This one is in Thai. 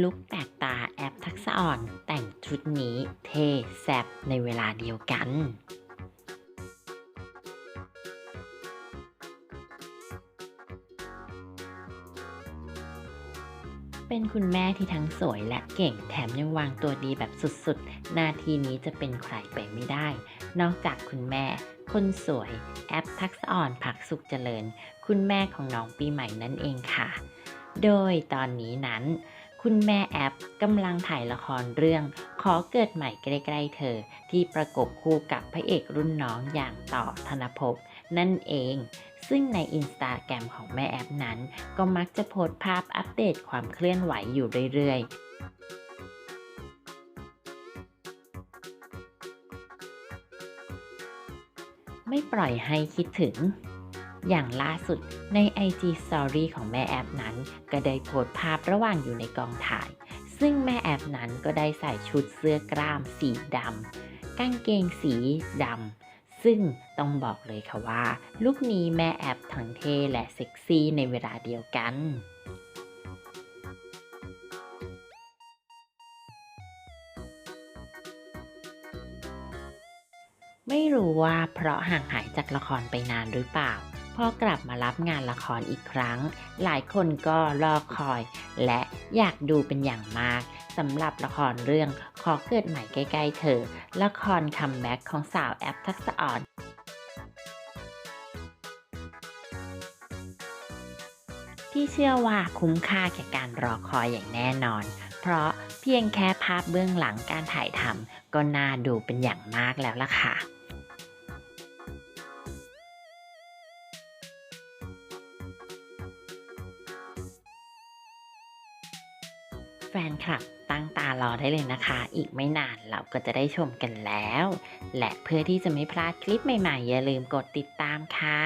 ลุกแปลกตาแอปทักษะอ่อน แต่งชุดนี้เท่แซบในเวลาเดียวกันเป็นคุณแม่ที่ทั้งสวยและเก่งแถมยังวางตัวดีแบบสุดๆ หน้าที่นี้จะเป็นใครไปไม่ได้ นอกจากคุณแม่ คนสวย แอปทักษะอ่อนผักสุขเจริญ คุณแม่ของน้องปีใหม่นั่นเองค่ะ โดยตอนนี้นั้น คุณแม่แอปกำลังถ่ายละครเรื่อง ขอเกิดใหม่ใกล้ๆเธอ ที่ประกบคู่กับพระเอกรุ่นน้องอย่างต่อธนภพนั่นเอง ซึ่งในอินสตาแกรมของแม่แอปนั้น ก็มักจะโพสต์ภาพอัปเดตความเคลื่อนไหวอยู่เรื่อยๆไม่ปล่อยให้คิดถึง อย่างล่าสุดใน IG Story ของแม่แอปนั้น ก็ได้โพสต์ภาพระหว่างอยู่ในกองถ่าย ซึ่งแม่แอปนั้นก็ได้ใส่ชุดเสื้อกล้ามสีดำกางเกงสีดำซึ่งต้องบอกเลยค่ะว่า ลุคนี้แม่แอปทั้งเท่และเซ็กซี่ในเวลาเดียวกันไม่รู้ว่าเพราะห่างหายจากละครไปนานหรือเปล่า พอกลับมารับงานละครอีกครั้ง หลายคนก็รอคอย และอยากดูเป็นอย่างมากสำหรับละครเรื่องขอเกิดใหม่ใกล้ๆเธอ ละครคัมแบ็กของสาวแอปทักษะอ่อนที่เชื่อว่าคุ้มค่าแก่การรอคอยอย่างแน่นอน เพราะเพียงแค่ภาพเบื้องหลังการถ่ายทำก็น่าดูเป็นอย่างมากแล้วล่ะค่ะ แฟนคลับตั้งตารอได้เลยนะคะ อีกไม่นานเราก็จะได้ชมกันแล้ว และเพื่อที่จะไม่พลาดคลิปใหม่ๆ อย่าลืมกดติดตามค่ะ